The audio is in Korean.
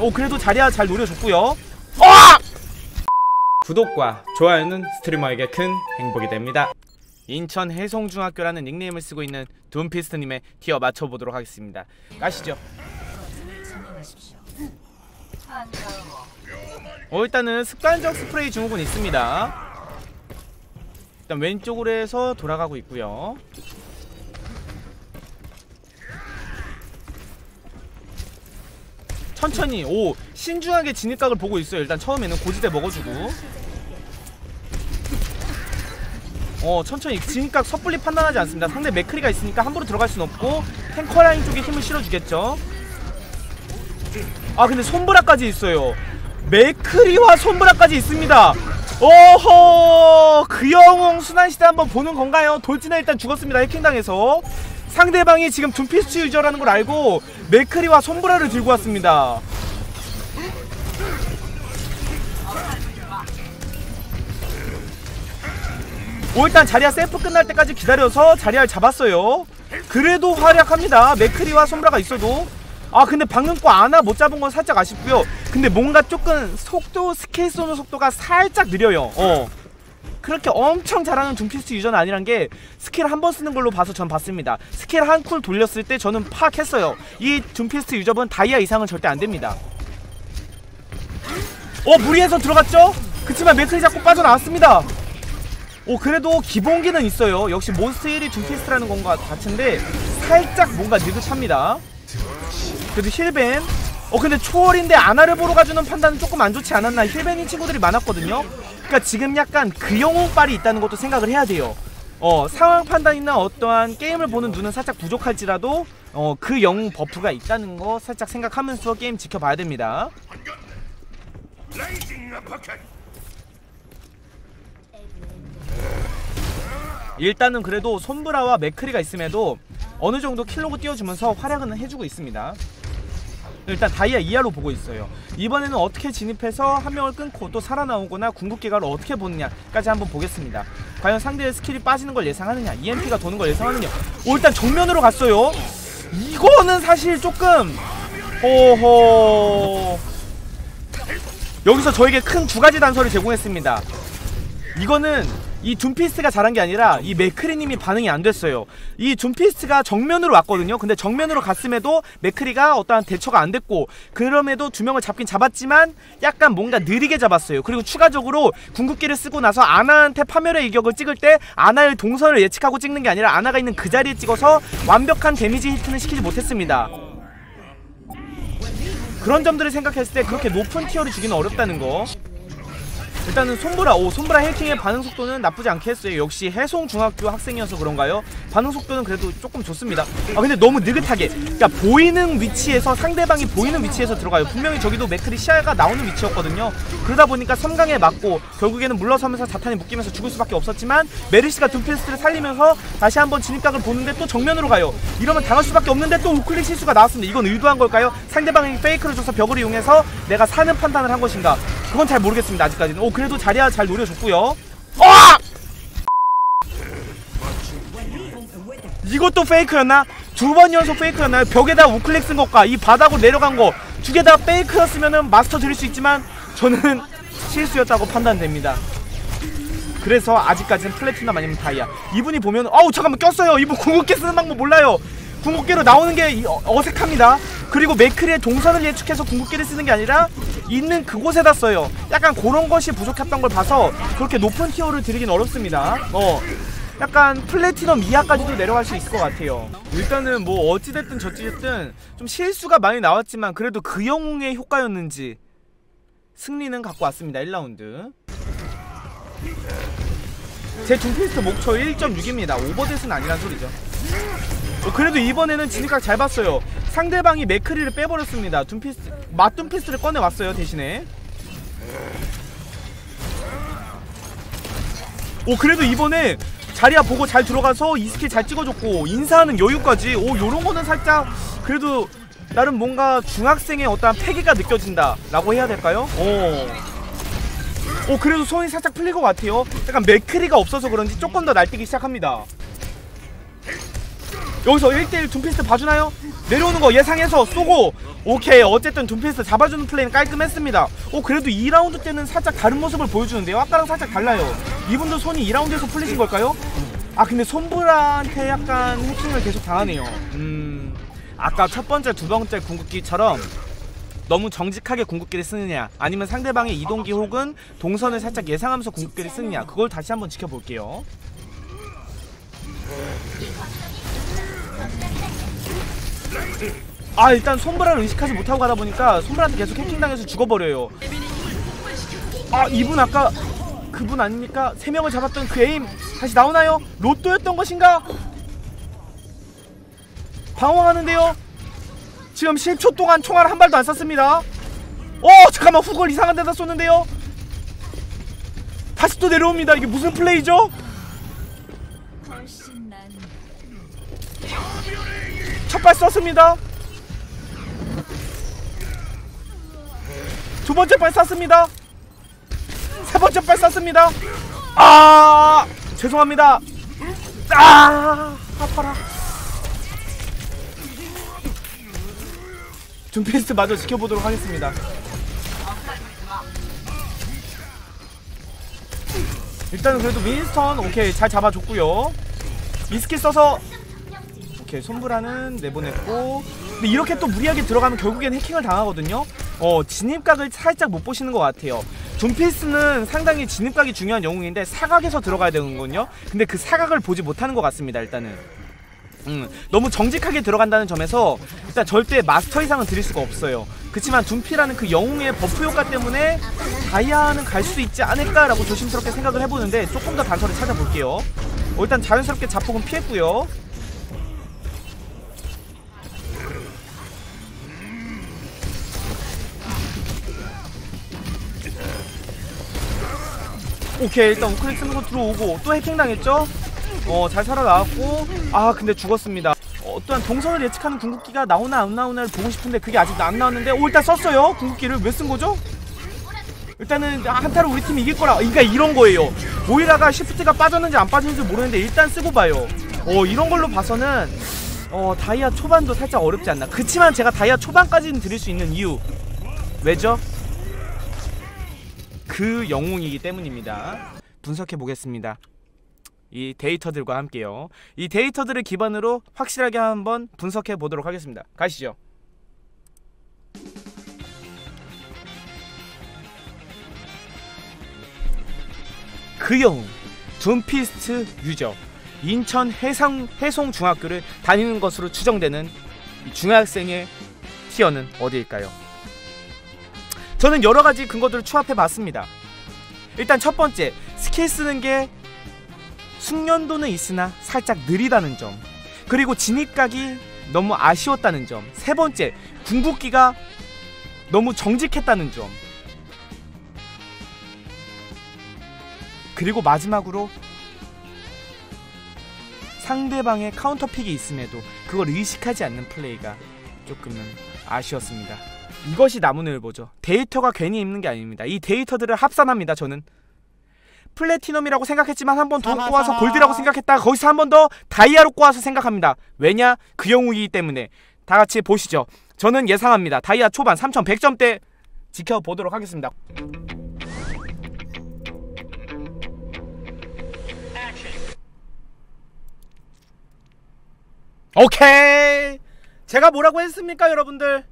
오 그래도 자리야 잘 노려줬고요. 어! 구독과 좋아요는 스트리머에게 큰 행복이 됩니다. 인천 해송중학교라는 닉네임을 쓰고 있는 둠피스트님의 티어 맞춰보도록 하겠습니다. 가시죠. 어 일단은 습관적 스프레이 증후군 있습니다. 일단 왼쪽으로 해서 돌아가고 있고요 천천히. 오 신중하게 진입각을 보고 있어요. 일단 처음에는 고지대 먹어주고. 어 천천히 진입각 섣불리 판단하지 않습니다. 상대 맥크리가 있으니까 함부로 들어갈 순 없고 탱커 라인 쪽에 힘을 실어주겠죠? 아 근데 손브라까지 있어요. 맥크리와 손브라까지 있습니다. 오호 그 영웅 순환시대 한번 보는 건가요? 돌진에 일단 죽었습니다. 해킹당해서. 상대방이 지금 둠피스트 유저라는 걸 알고 맥크리와 손브라를 들고 왔습니다. 오 일단 자리아 셀프 끝날 때까지 기다려서 자리아를 잡았어요. 그래도 활약합니다. 맥크리와 손브라가 있어도. 아 근데 방금 거 아나 못 잡은 건 살짝 아쉽고요. 근데 뭔가 조금 속도 스킬 쏘는 속도가 살짝 느려요. 어 그렇게 엄청 잘하는 둠피스트 유저는 아니란 게 스킬 한 번 쓰는 걸로 봐서 전 봤습니다. 스킬 한 쿨 돌렸을 때 저는 파악했어요. 이 둠피스트 유저분 다이아 이상은 절대 안됩니다. 어 무리해서 들어갔죠? 그치만 맥클이 잡고 빠져나왔습니다. 오 그래도 기본기는 있어요. 역시 몬스터 1이 둠피스트라는 건가 같은데 살짝 뭔가 느긋합니다. 그래도 힐벤. 어 근데 초월인데 아나를 보러 가주는 판단은 조금 안 좋지 않았나. 힐벤인 친구들이 많았거든요 그러니까 지금 약간 그 영웅빨이 있다는 것도 생각을 해야 돼요. 어 상황 판단이나 어떠한 게임을 보는 눈은 살짝 부족할지라도 어 그 영웅 버프가 있다는 거 살짝 생각하면서 게임 지켜봐야 됩니다. 일단은 그래도 손브라와 맥크리가 있음에도 어느 정도 킬로그 띄워주면서 활약은 해주고 있습니다 일단 다이아 이하로 보고 있어요. 이번에는 어떻게 진입해서 한 명을 끊고 또 살아나오거나 궁극기가를 어떻게 보느냐까지 한번 보겠습니다. 과연 상대의 스킬이 빠지는 걸 예상하느냐 EMP가 도는 걸 예상하느냐. 오 일단 정면으로 갔어요. 이거는 사실 조금 호호. 여기서 저에게 큰 두 가지 단서를 제공했습니다. 이거는 이 둠피스트가 잘한 게 아니라 이 맥크리님이 반응이 안 됐어요. 이 둠피스트가 정면으로 왔거든요. 근데 정면으로 갔음에도 맥크리가 어떠한 대처가 안 됐고 그럼에도 두 명을 잡긴 잡았지만 약간 뭔가 느리게 잡았어요. 그리고 추가적으로 궁극기를 쓰고 나서 아나한테 파멸의 이격을 찍을 때 아나의 동선을 예측하고 찍는 게 아니라 아나가 있는 그 자리에 찍어서 완벽한 데미지 히트는 시키지 못했습니다. 그런 점들을 생각했을 때 그렇게 높은 티어를 주기는 어렵다는 거 일단은 손브라 오 손브라 해킹의 반응 속도는 나쁘지 않게 했어요. 역시 해송 중학교 학생이어서 그런가요? 반응 속도는 그래도 조금 좋습니다. 아 근데 너무 느긋하게. 그러니까 보이는 위치에서 상대방이 보이는 위치에서 들어가요. 분명히 저기도 맥크리 시야가 나오는 위치였거든요. 그러다 보니까 섬강에 맞고 결국에는 물러서면서 자탄이 묶이면서 죽을 수밖에 없었지만 메르시가 둠피스트를 살리면서 다시 한번 진입각을 보는데 또 정면으로 가요. 이러면 당할 수밖에 없는데 또 우클릭 실수가 나왔습니다. 이건 의도한 걸까요? 상대방이 페이크를 줘서 벽을 이용해서 내가 사는 판단을 한 것인가 그건 잘 모르겠습니다 아직까지는. 오 그래도 자리야 잘 노려줬고요. 어! 이것도 페이크였나? 두 번 연속 페이크였나요? 벽에다 우클릭 쓴 것과 이 바닥으로 내려간 거 두 개 다 페이크였으면 마스터 드릴 수 있지만 저는 실수였다고 판단됩니다. 그래서 아직까지는 플래티넘 아니면 다이아. 이분이 보면 어우 잠깐만 꼈어요. 이분 궁극기 쓰는 방법 몰라요. 궁극기로 나오는 게 어색합니다. 그리고 맥크리의 동선을 예측해서 궁극기를 쓰는 게 아니라 있는 그곳에다 써요. 약간 그런 것이 부족했던 걸 봐서 그렇게 높은 티어를 드리긴 어렵습니다. 어 약간 플래티넘 이하까지도 내려갈 수 있을 것 같아요. 일단은 뭐 어찌됐든 저찌됐든 좀 실수가 많이 나왔지만 그래도 그 영웅의 효과였는지 승리는 갖고 왔습니다. 1라운드. 제 둠피스트 목표 1.6입니다. 오버댓은 아니란 소리죠. 어, 그래도 이번에는 진입각 잘 봤어요 상대방이 맥크리를 빼버렸습니다. 둠피스 맛둠피스를 꺼내왔어요 대신에. 오 그래도 이번에 자리야 보고 잘 들어가서 이 스킬 잘 찍어줬고 인사하는 여유까지. 오 요런거는 살짝 그래도 나름 뭔가 중학생의 어떠한 패기가 느껴진다 라고 해야 될까요? 오. 오 그래도 손이 살짝 풀릴 것 같아요. 약간 맥크리가 없어서 그런지 조금 더 날뛰기 시작합니다 여기서 1대1 둠피스트 봐주나요? 내려오는 거 예상해서 쏘고 오케이. 어쨌든 둠피스 잡아주는 플레이는 깔끔했습니다. 어 그래도 2라운드 때는 살짝 다른 모습을 보여주는데요? 아까랑 살짝 달라요. 이분도 손이 2라운드에서 풀리신 걸까요? 아 근데 손브라한테 약간 해킹을 계속 당하네요. 음 아까 첫 번째 두 번째 궁극기처럼 너무 정직하게 궁극기를 쓰느냐 아니면 상대방의 이동기 혹은 동선을 살짝 예상하면서 궁극기를 쓰느냐 그걸 다시 한번 지켜볼게요 아 일단 손브라를 의식하지 못하고 가다 보니까 손브라한테 계속 해킹당해서 죽어버려요 아 이분 아까 그분 아닙니까? 세 명을 잡았던 그 에임 다시 나오나요? 로또였던 것인가? 방황하는데요 지금 10초 동안 총알 한 발도 안 쐈습니다 어 잠깐만 후걸 이상한 데다 쏘는데요 다시 또 내려옵니다 이게 무슨 플레이죠? 훨씬 난첫발 썼습니다. 두 번째 발 쐈습니다. 세 번째 발 쐈습니다. 아 죄송합니다. 아 아파라. 둠피스트 마저 지켜보도록 하겠습니다. 일단은 그래도 윈스턴 오케이 잘 잡아줬고요. 미스킬 써서 오케이 손브라는 내보냈고 근데 이렇게 또 무리하게 들어가면 결국엔 해킹을 당하거든요. 어 진입각을 살짝 못 보시는 것 같아요. 둠피스는 상당히 진입각이 중요한 영웅인데 사각에서 들어가야 되는군요. 근데 그 사각을 보지 못하는 것 같습니다 일단은. 음, 너무 정직하게 들어간다는 점에서 일단 절대 마스터 이상은 드릴 수가 없어요. 그치만 둠피라는 그 영웅의 버프 효과 때문에 다이아는 갈 수 있지 않을까라고 조심스럽게 생각을 해보는데 조금 더 단서를 찾아볼게요. 어, 일단 자연스럽게 자폭은 피했고요 오케이 일단 우클릭 쓰는 거 들어오고 또 해킹 당했죠? 어 잘 살아나왔고. 아 근데 죽었습니다. 어, 또한 동선을 예측하는 궁극기가 나오나 안 나오나를 보고 싶은데 그게 아직 안 나왔는데 오 일단 썼어요 궁극기를. 왜 쓴 거죠? 일단은 한타로 우리 팀이 이길 거라 그러니까 이런 거예요. 모이라가 시프트가 빠졌는지 안 빠졌는지 모르는데 일단 쓰고 봐요. 어 이런 걸로 봐서는 어 다이아 초반도 살짝 어렵지 않나. 그치만 제가 다이아 초반까지는 드릴 수 있는 이유. 왜죠? 그 영웅이기 때문입니다. 분석해 보겠습니다. 이 데이터들과 함께요. 이 데이터들을 기반으로 확실하게 한번 분석해 보도록 하겠습니다. 가시죠. 그 영웅 둠피스트 유저 인천 해상 해송 중학교를 다니는 것으로 추정되는 이 중학생의 티어는 어디일까요? 저는 여러 가지 근거들을 추합해 봤습니다. 일단 첫 번째, 스킬 쓰는 게 숙련도는 있으나 살짝 느리다는 점. 그리고 진입각이 너무 아쉬웠다는 점. 세 번째, 궁극기가 너무 정직했다는 점. 그리고 마지막으로 상대방의 카운터픽이 있음에도 그걸 의식하지 않는 플레이가 조금은 아쉬웠습니다. 이것이 나무늘보죠. 데이터가 괜히 있는 게 아닙니다. 이 데이터들을 합산합니다. 저는 플래티넘이라고 생각했지만 한번더 꼬아서 골드라고 생각했다가 거기서 한 번 더 다이아로 꼬아서 생각합니다. 왜냐? 그 영웅이기 때문에 다 같이 보시죠. 저는 예상합니다. 다이아 초반 3100점대 지켜보도록 하겠습니다. 오케이. 제가 뭐라고 했습니까, 여러분들?